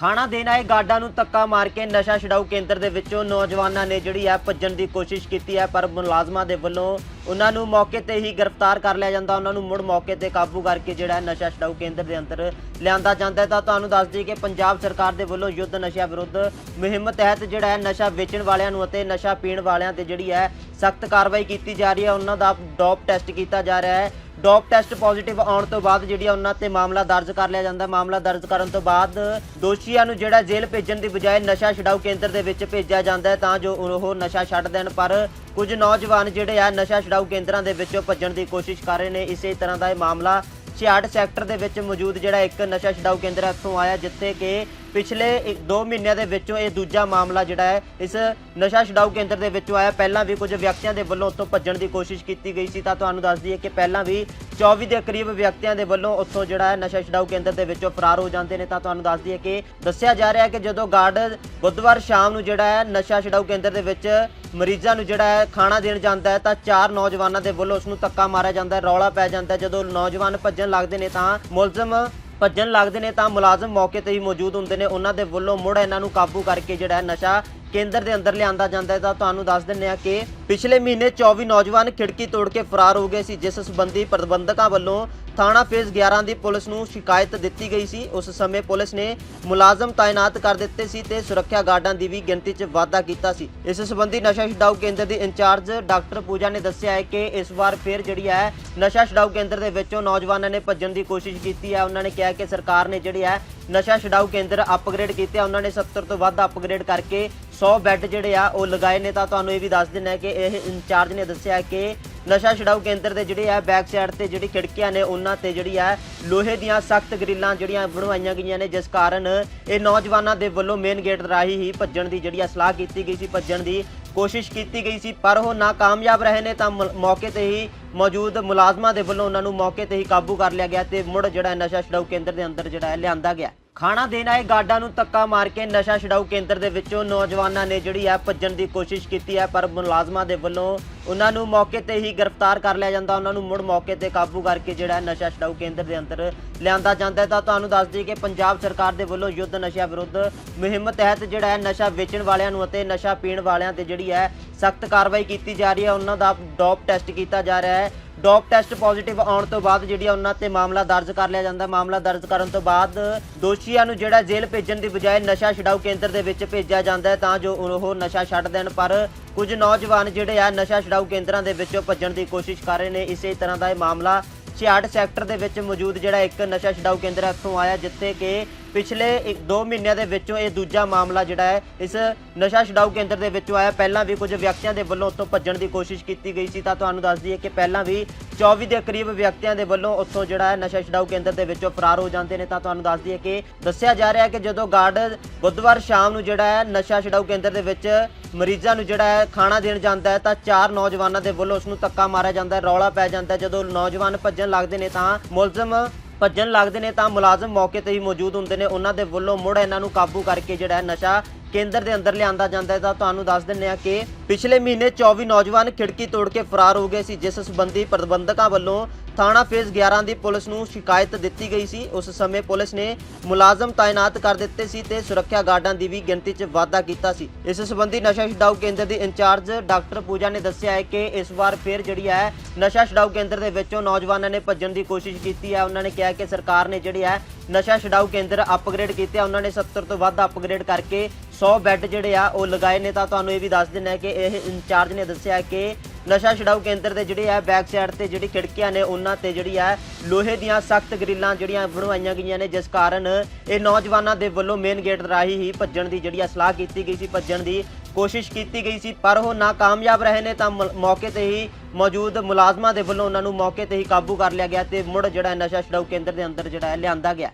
ਖਾਣਾ ਦੇਣ ਆਏ ਗਾਰਡਾਂ ਨੂੰ ਧੱਕਾ ਮਾਰ ਕੇ ਨਸ਼ਾ ਛਡਾਊ ਕੇਂਦਰ ਦੇ ਵਿੱਚੋਂ ਨੌਜਵਾਨਾਂ ਨੇ ਜਿਹੜੀ ਹੈ ਭੱਜਣ ਦੀ ਕੋਸ਼ਿਸ਼ ਕੀਤੀ ਹੈ, ਪਰ ਮੁਲਾਜ਼ਮਾਂ ਦੇ ਵੱਲੋਂ ਉਹਨਾਂ ਨੂੰ ਮੌਕੇ ਤੇ ਹੀ ਗ੍ਰਿਫਤਾਰ ਕਰ ਲਿਆ ਜਾਂਦਾ। ਉਹਨਾਂ ਨੂੰ ਮੁੜ ਮੌਕੇ ਤੇ ਕਾਬੂ ਕਰਕੇ ਜਿਹੜਾ ਹੈ ਨਸ਼ਾ ਛਡਾਊ ਕੇਂਦਰ ਦੇ ਅੰਦਰ ਲਿਆਂਦਾ ਜਾਂਦਾ ਤਾਂ ਤੁਹਾਨੂੰ ਦੱਸ ਦਈਏ ਕਿ ਪੰਜਾਬ ਸਰਕਾਰ ਦੇ ਵੱਲੋਂ ਯੁੱਧ ਨਸ਼ਾ ਵਿਰੁੱਧ ਮੁਹਿੰਮ ਤਹਿਤ ਜਿਹੜਾ ਹੈ ਨਸ਼ਾ ਵੇਚਣ ਵਾਲਿਆਂ ਨੂੰ ਅਤੇ ਨਸ਼ਾ ਪੀਣ ਵਾਲਿਆਂ ਤੇ ਜਿਹੜੀ ਹੈ ਸਖਤ ਕਾਰਵਾਈ ਕੀਤੀ ਜਾ ਰਹੀ ਹੈ। ਉਹਨਾਂ ਦਾ ਡੋਪ ਟੈਸਟ ਕੀਤਾ ਜਾ ਰਿਹਾ ਹੈ। ਡੋਪ ਟੈਸਟ ਪੋਜ਼ਿਟਿਵ ਆਉਣ ਤੋਂ ਬਾਅਦ ਜਿਹੜੀ ਆ ਉਹਨਾਂ ਤੇ ਮਾਮਲਾ ਦਰਜ ਕਰ ਲਿਆ ਜਾਂਦਾ ਮਾਮਲਾ ਦਰਜ ਕਰਨ ਤੋਂ ਬਾਅਦ ਦੋਸ਼ੀਆਂ ਨੂੰ ਜਿਹੜਾ ਜੇਲ੍ਹ ਭੇਜਣ ਦੀ ਬਜਾਏ ਨਸ਼ਾ ਛਡਾਊ ਕੇਂਦਰ ਦੇ ਵਿੱਚ ਭੇਜਿਆ ਜਾਂਦਾ ਹੈ। ਤਾਂ ਜੋ ਉਹ ਨਸ਼ਾ ਛੱਡ ਦੇਣ। ਪਰ ਕੁਝ ਨੌਜਵਾਨ ਜਿਹੜੇ ਆ ਨਸ਼ਾ ਛਡਾਊ ਕੇਂਦਰਾਂ ਦੇ ਵਿੱਚੋਂ ਭੱਜਣ ਦੀ ਕੋਸ਼ਿਸ਼ ਕਰ ਰਹੇ ਨੇ। ਇਸੇ ਤਰ੍ਹਾਂ ਦਾ ਇਹ ਮਾਮਲਾ 66 ਸੈਕਟਰ ਦੇ ਵਿੱਚ ਮੌਜੂਦ ਜਿਹੜਾ ਇੱਕ ਨਸ਼ਾ ਛਡਾਊ ਕੇਂਦਰ ਇੱਥੋਂ ਆਇਆ ਜਿੱਥੇ ਕਿ ਪਿਛਲੇ 2 ਮਹੀਨਿਆਂ ਦੇ ਵਿੱਚੋਂ ਇਹ ਦੂਜਾ ਮਾਮਲਾ ਜਿਹੜਾ ਹੈ, ਇਸ ਨਸ਼ਾ ਛਡਾਊ ਕੇਂਦਰ ਦੇ ਵਿੱਚੋਂ ਆਇਆ। ਪਹਿਲਾਂ ਵੀ ਕੁਝ ਵਿਅਕਤੀਆਂ ਦੇ ਵੱਲੋਂ ਉੱਥੋਂ ਭੱਜਣ ਦੀ ਕੋਸ਼ਿਸ਼ ਕੀਤੀ ਗਈ ਸੀ, ਤਾਂ ਤੁਹਾਨੂੰ ਦੱਸ ਦਈਏ ਕਿ ਪਹਿਲਾਂ ਵੀ 24 ਦੇ ਕਰੀਬ ਵਿਅਕਤੀਆਂ ਦੇ ਵੱਲੋਂ ਉੱਥੋਂ ਜਿਹੜਾ ਹੈ ਨਸ਼ਾ ਛਡਾਊ ਕੇਂਦਰ ਦੇ ਵਿੱਚੋਂ ਫਰਾਰ ਹੋ ਜਾਂਦੇ ਨੇ। ਤਾਂ ਤੁਹਾਨੂੰ ਦੱਸ ਦਈਏ ਕਿ ਦੱਸਿਆ ਜਾ ਰਿਹਾ ਹੈ ਕਿ ਜਦੋਂ ਗਾਰਡ ਬੁੱਧਵਾਰ ਸ਼ਾਮ ਨੂੰ ਜਿਹੜਾ ਹੈ ਨਸ਼ਾ ਛਡਾਊ ਕੇਂਦਰ ਦੇ ਵਿੱਚ ਮਰੀਜ਼ਾਂ ਨੂੰ ਜਿਹੜਾ ਹੈ ਖਾਣਾ ਦੇਣ ਜਾਂਦਾ ਹੈ, ਤਾਂ ਚਾਰ ਨੌਜਵਾਨਾਂ ਦੇ ਵੱਲੋਂ ਉਸ ਨੂੰ ਧੱਕਾ ਮਾਰਿਆ ਜਾਂਦਾ ਹੈ, ਰੌਲਾ ਪੈ ਜਾਂਦਾ ਹੈ। ਜਦੋਂ ਨੌਜਵਾਨ ਭੱਜਣ ਲੱਗਦੇ ਨੇ ਤਾਂ ਮੁਲਜ਼ਮ ਭੱਜਣ ਲੱਗਦੇ ਨੇ ਤਾਂ ਮੁਲਾਜ਼ਮ ਮੌਕੇ ਤੇ ਹੀ ਮੌਜੂਦ ਹੁੰਦੇ ਨੇ। ਉਹਨਾਂ ਦੇ ਵੱਲੋਂ ਮੁੜ ਇਹਨਾਂ ਨੂੰ ਕਾਬੂ ਕਰਕੇ ਜਿਹੜਾ ਨਸ਼ਾ ਕੇਂਦਰ ਦੇ ਅੰਦਰ ਲਿਆਂਦਾ ਜਾਂਦਾ ਹੈ ਤਾਂ ਤੁਹਾਨੂੰ ਦੱਸ ਦਿੰਨੇ ਆ ਕਿ ਪਿਛਲੇ ਮਹੀਨੇ 24 ਨੌਜਵਾਨ ਖਿੜਕੀ ਤੋੜ ਕੇ ਫਰਾਰ ਹੋ ਗਏ ਸੀ, ਜਿਸ ਸੰਬੰਧੀ ਪ੍ਰਬੰਧਕਾਂ ਵੱਲੋਂ ਥਾਣਾ ਫੇਜ਼ 11 ਦੀ ਪੁਲਿਸ ਨੂੰ ਸ਼ਿਕਾਇਤ ਦਿੱਤੀ ਗਈ ਸੀ। ਉਸ ਸਮੇਂ ਪੁਲਿਸ ਨੇ ਮੁਲਾਜ਼ਮ ਤਾਇਨਾਤ ਕਰ ਦਿੱਤੇ ਸੀ ਤੇ ਸੁਰੱਖਿਆ ਗਾਰਡਾਂ ਦੀ ਵੀ ਗਿਣਤੀ 'ਚ ਵਾਧਾ ਕੀਤਾ ਸੀ। ਇਸ ਸੰਬੰਧੀ ਨਸ਼ਾ ਛਡਾਊ ਕੇਂਦਰ ਦੀ ਇੰਚਾਰਜ ਡਾਕਟਰ ਪੂਜਾ ਨੇ ਦੱਸਿਆ ਹੈ ਕਿ ਇਸ ਵਾਰ ਫਿਰ ਜਿਹੜੀ ਹੈ ਨਸ਼ਾ ਛਡਾਊ ਕੇਂਦਰ ਦੇ ਵਿੱਚੋਂ ਨੌਜਵਾਨਾਂ ਨੇ ਭੱਜਣ ਦੀ ਕੋਸ਼ਿਸ਼ ਕੀਤੀ ਹੈ। ਉਹਨਾਂ ਨੇ ਕਿਹਾ ਕਿ ਸਰਕਾਰ ਨੇ ਜਿਹੜੀ ਹੈ ਨਸ਼ਾ ਛਡਾਊ ਕੇਂਦਰ ਅਪਗ੍ਰੇਡ ਕੀਤੇ ਉਹਨਾਂ ਨੇ 70 ਤੋਂ ਵੱਧ ਅਪਗ੍ਰੇਡ ਕਰਕੇ 100 ਬੈੱਡ ਜਿਹੜੇ ਆ ਉਹ ਲਗਾਏ ਨੇ, ਤਾਂ ਤੁਹਾਨੂੰ ਇਹ ਵੀ ਦੱਸ ਦਿੰਨਾ ਕਿ ਇਹ ਇੰਚਾਰਜ ਨੇ ਦੱਸਿਆ ਕਿ ਨਸ਼ਾ ਛਡਾਊ ਕੇਂਦਰ ਦੇ ਜਿਹੜੇ ਆ ਬੈਕ ਸਾਈਡ ਤੇ ਜਿਹੜੀ ਖਿੜਕੀਆਂ ਨੇ, ਉਹਨਾਂ ਤੇ ਜਿਹੜੀ ਆ ਲੋਹੇ ਦੀਆਂ ਸਖਤ ਗ੍ਰਿਲਾਂ ਜਿਹੜੀਆਂ ਬਣਵਾਈਆਂ ਗਈਆਂ ਨੇ, ਜਿਸ ਕਾਰਨ ਇਹ ਨੌਜਵਾਨਾਂ ਦੇ ਵੱਲੋਂ ਮੇਨ ਗੇਟ ਰਾਹੀਂ ਹੀ ਭੱਜਣ ਦੀ ਜਿਹੜੀ ਆ ਸਲਾਹ ਕੀਤੀ ਗਈ ਸੀ, ਭੱਜਣ ਦੀ ਕੋਸ਼ਿਸ਼ ਕੀਤੀ ਗਈ ਸੀ। ਪਰ ਉਹ ਨਾਕਾਮਯਾਬ ਰਹੇ ਨੇ, ਤਾਂ ਮ- ਮੌਕੇ ਤੇ ਹੀ ਮੌਜੂਦ ਮੁਲਾਜ਼ਮਾਂ ਦੇ ਵੱਲੋਂ ਉਹਨਾਂ ਨੂੰ ਮੌਕੇ ਤੇ ਹੀ ਕਾਬੂ ਕਰ ਲਿਆ ਗਿਆ ਤੇ ਮੁੜ ਜਿਹੜਾ ਨਸ਼ਾ ਛਡਾਊ ਕੇਂਦਰ ਦੇ ਅੰਦਰ ਜਿਹੜਾ ਲਿਆਂਦਾ ਗਿਆ। ਖਾਣਾ ਦੇਣ ਆਏ ਗਾਰਡਾਂ ਨੂੰ ਧੱਕਾ ਮਾਰ ਕੇ ਨਸ਼ਾ ਛਡਾਊ ਕੇਂਦਰ ਦੇ ਵਿੱਚੋਂ ਨੌਜਵਾਨਾਂ ਨੇ ਜਿਹੜੀ ਹੈ ਭੱਜਣ ਦੀ ਕੋਸ਼ਿਸ਼ ਕੀਤੀ ਹੈ ਪਰ ਮੁਲਾਜ਼ਮਾਂ ਦੇ ਵੱਲੋਂ ਉਹਨਾਂ ਨੂੰ ਮੌਕੇ ਤੇ ਹੀ ਗ੍ਰਿਫਤਾਰ ਕਰ ਲਿਆ ਜਾਂਦਾ। ਉਹਨਾਂ ਨੂੰ ਮੁੜ ਮੌਕੇ ਤੇ ਕਾਬੂ ਕਰਕੇ ਜਿਹੜਾ ਨਸ਼ਾ ਛਡਾਊ ਕੇਂਦਰ ਦੇ ਅੰਦਰ ਲਿਆਂਦਾ ਜਾਂਦਾ ਤਾਂ ਤੁਹਾਨੂੰ ਦੱਸ ਦਈਏ ਕਿ ਪੰਜਾਬ ਸਰਕਾਰ ਦੇ ਵੱਲੋਂ ਯੁੱਧ ਨਸ਼ਾ ਵਿਰੁੱਧ ਮੁਹਿੰਮ ਤਹਿਤ ਜਿਹੜਾ ਹੈ ਨਸ਼ਾ ਵੇਚਣ ਵਾਲਿਆਂ ਨੂੰ ਅਤੇ ਨਸ਼ਾ ਪੀਣ ਵਾਲਿਆਂ ਤੇ ਜਿਹੜੀ ਹੈ ਸਖਤ ਕਾਰਵਾਈ ਕੀਤੀ ਜਾ ਰਹੀ ਹੈ ਉਹਨਾਂ ਦਾ ਡੋਪ ਟੈਸਟ ਕੀਤਾ ਜਾ ਰਿਹਾ ਹੈ ਡੋਪ ਟੈਸਟ ਪੋਜ਼ਿਟਿਵ ਆਉਣ ਤੋਂ ਬਾਅਦ ਜਿਹੜੀ ਆ ਉਹਨਾਂ ਤੇ ਮਾਮਲਾ ਦਰਜ ਕਰ ਲਿਆ ਜਾਂਦਾ। ਮਾਮਲਾ ਦਰਜ ਕਰਨ ਤੋਂ ਬਾਅਦ ਦੋਸ਼ੀਆਂ ਨੂੰ ਜਿਹੜਾ ਜੇਲ੍ਹ ਭੇਜਣ ਦੀ ਬਜਾਏ ਨਸ਼ਾ ਛਡਾਊ ਕੇਂਦਰ ਦੇ ਵਿੱਚ ਭੇਜਿਆ ਜਾਂਦਾ ਤਾਂ ਜੋ ਉਹ ਨਸ਼ਾ ਛੱਡ ਦੇਣ, ਪਰ ਕੁਝ ਨੌਜਵਾਨ ਜਿਹੜੇ ਆ ਨਸ਼ਾ ਛਡਾਊ ਕੇਂਦਰਾਂ ਦੇ ਵਿੱਚੋਂ ਭੱਜਣ ਦੀ ਕੋਸ਼ਿਸ਼ ਕਰ ਰਹੇ ਨੇ। ਇਸੇ ਤਰ੍ਹਾਂ ਦਾ ਇਹ ਮਾਮਲਾ 66 ਸੈਕਟਰ ਦੇ ਵਿੱਚ ਮੌਜੂਦ ਜਿਹੜਾ ਇੱਕ ਨਸ਼ਾ ਛਡਾਊ ਕੇਂਦਰ ਇੱਥੋਂ ਆਇਆ ਜਿੱਥੇ ਕਿ ਪਿਛਲੇ 2 ਮਹੀਨਿਆਂ ਦੇ ਵਿੱਚੋਂ ਇਹ ਦੂਜਾ ਮਾਮਲਾ ਜਿਹੜਾ ਹੈ, ਇਸ ਨਸ਼ਾ ਛਡਾਊ ਕੇਂਦਰ ਦੇ ਵਿੱਚੋਂ ਆਇਆ। ਪਹਿਲਾਂ ਵੀ ਕੁਝ ਵਿਅਕਤੀਆਂ ਦੇ ਵੱਲੋਂ ਉੱਥੋਂ ਭੱਜਣ ਦੀ ਕੋਸ਼ਿਸ਼ ਕੀਤੀ ਗਈ ਸੀ, ਤਾਂ ਤੁਹਾਨੂੰ ਦੱਸ ਦਈਏ ਕਿ ਪਹਿਲਾਂ ਵੀ 24 ਦੇ ਕਰੀਬ ਵਿਅਕਤੀਆਂ ਦੇ ਵੱਲੋਂ ਉੱਥੋਂ ਜਿਹੜਾ ਹੈ ਨਸ਼ਾ ਛਡਾਊ ਕੇਂਦਰ ਦੇ ਵਿੱਚੋਂ ਫਰਾਰ ਹੋ ਜਾਂਦੇ ਨੇ। ਤਾਂ ਤੁਹਾਨੂੰ ਦੱਸ ਦਈਏ ਕਿ ਦੱਸਿਆ ਜਾ ਰਿਹਾ ਹੈ ਕਿ ਜਦੋਂ ਗਾਰਡ ਬੁੱਧਵਾਰ ਸ਼ਾਮ ਨੂੰ ਜਿਹੜਾ ਹੈ ਨਸ਼ਾ ਛਡਾਊ ਕੇਂਦਰ ਦੇ ਵਿੱਚ ਮਰੀਜ਼ਾਂ ਨੂੰ ਜਿਹੜਾ ਹੈ ਖਾਣਾ ਦੇਣ ਜਾਂਦਾ ਹੈ, ਤਾਂ ਚਾਰ ਨੌਜਵਾਨਾਂ ਦੇ ਵੱਲੋਂ ਉਸ ਨੂੰ ਧੱਕਾ ਮਾਰਿਆ ਜਾਂਦਾ ਹੈ, ਰੌਲਾ ਪੈ ਜਾਂਦਾ ਹੈ। ਜਦੋਂ ਨੌਜਵਾਨ ਭੱਜਣ ਲੱਗਦੇ ਨੇ ਤਾਂ ਮੁਲਜ਼ਮ ਭੱਜਣ ਲੱਗਦੇ ਨੇ ਤਾਂ ਮੁਲਾਜ਼ਮ ਮੌਕੇ ਤੇ ਹੀ ਮੌਜੂਦ ਹੁੰਦੇ ਨੇ। ਉਹਨਾਂ ਦੇ ਵੱਲੋਂ ਮੁੜ ਇਹਨਾਂ ਨੂੰ ਕਾਬੂ ਕਰਕੇ ਜਿਹੜਾ ਨਸ਼ਾ ਕੇਂਦਰ ਦੇ ਅੰਦਰ ਲਿਆਂਦਾ ਜਾਂਦਾ ਹੈ ਤਾਂ ਤੁਹਾਨੂੰ ਦੱਸ ਦਿੰਨੇ ਆ ਕਿ ਪਿਛਲੇ ਮਹੀਨੇ 24 ਨੌਜਵਾਨ ਖਿੜਕੀ ਤੋੜ ਕੇ ਫਰਾਰ ਹੋ ਗਏ ਸੀ, ਜਿਸ ਸੰਬੰਧੀ ਪ੍ਰਬੰਧਕਾਂ ਵੱਲੋਂ ਥਾਣਾ ਫੇਜ਼ 11 ਦੀ ਪੁਲਿਸ ਨੂੰ ਸ਼ਿਕਾਇਤ ਦਿੱਤੀ ਗਈ ਸੀ। ਉਸ ਸਮੇਂ ਪੁਲਿਸ ਨੇ ਮੁਲਾਜ਼ਮ ਤਾਇਨਾਤ ਕਰ ਦਿੱਤੇ ਸੀ ਤੇ ਸੁਰੱਖਿਆ ਗਾਰਡਾਂ ਦੀ ਵੀ ਗਿਣਤੀ 'ਚ ਵਾਧਾ ਕੀਤਾ ਸੀ। ਇਸ ਸੰਬੰਧੀ ਨਸ਼ਾ ਛਡਾਊ ਕੇਂਦਰ ਦੀ ਇੰਚਾਰਜ ਡਾਕਟਰ ਪੂਜਾ ਨੇ ਦੱਸਿਆ ਹੈ ਕਿ ਇਸ ਵਾਰ ਫਿਰ ਜਿਹੜੀ ਹੈ ਨਸ਼ਾ ਛਡਾਊ ਕੇਂਦਰ ਦੇ ਵਿੱਚੋਂ ਨੌਜਵਾਨਾਂ ਨੇ ਭੱਜਣ ਦੀ ਕੋਸ਼ਿਸ਼ ਕੀਤੀ ਹੈ। ਉਹਨਾਂ ਨੇ ਕਿਹਾ ਕਿ ਸਰਕਾਰ ਨੇ ਜਿਹੜੀ ਹੈ ਨਸ਼ਾ ਛਡਾਊ ਕੇਂਦਰ ਅਪਗ੍ਰੇਡ ਕੀਤੇ ਉਹਨਾਂ ਨੇ 70 ਤੋਂ ਵੱਧ ਅਪਗ੍ਰੇਡ ਕਰਕੇ 100 ਬੈੱਡ ਜਿਹੜੇ ਆ ਉਹ ਲਗਾਏ ਨੇ, ਤਾਂ ਤੁਹਾਨੂੰ ਇਹ ਵੀ ਦੱਸ ਦਿੰਨਾ ਕਿ ਇਹ ਇੰਚਾਰਜ ਨੇ ਦੱਸਿਆ ਕਿ ਨਸ਼ਾ ਛਡਾਊ ਕੇਂਦਰ ਦੇ ਜਿਹੜੇ ਆ ਬੈਕ ਸਾਈਡ ਤੇ ਜਿਹੜੀ ਖਿੜਕੀਆਂ ਨੇ, ਉਹਨਾਂ ਤੇ ਜਿਹੜੀ ਆ ਲੋਹੇ ਦੀਆਂ ਸਖਤ ਗ੍ਰਿਲਾਂ ਜਿਹੜੀਆਂ ਬਣਵਾਈਆਂ ਗਈਆਂ ਨੇ, ਜਿਸ ਕਾਰਨ ਇਹ ਨੌਜਵਾਨਾਂ ਦੇ ਵੱਲੋਂ ਮੇਨ ਗੇਟ ਰਾਹੀਂ ਹੀ ਭੱਜਣ ਦੀ ਜਿਹੜੀ ਆ ਸਲਾਹ ਕੀਤੀ ਗਈ ਸੀ, ਭੱਜਣ ਦੀ ਕੋਸ਼ਿਸ਼ ਕੀਤੀ ਗਈ ਸੀ। ਪਰ ਉਹ ਨਾਕਾਮਯਾਬ ਰਹੇ ਨੇ, ਤਾਂ ਮ- ਮੌਕੇ ਤੇ ਹੀ ਮੌਜੂਦ ਮੁਲਾਜ਼ਮਾਂ ਦੇ ਵੱਲੋਂ ਉਹਨਾਂ ਨੂੰ ਮੌਕੇ ਤੇ ਹੀ ਕਾਬੂ ਕਰ ਲਿਆ ਗਿਆ ਤੇ ਮੁੜ ਜਿਹੜਾ ਨਸ਼ਾ ਛਡਾਊ ਕੇਂਦਰ ਦੇ ਅੰਦਰ ਜਿਹੜਾ ਹੈ ਲਿਆਂਦਾ ਗਿਆ।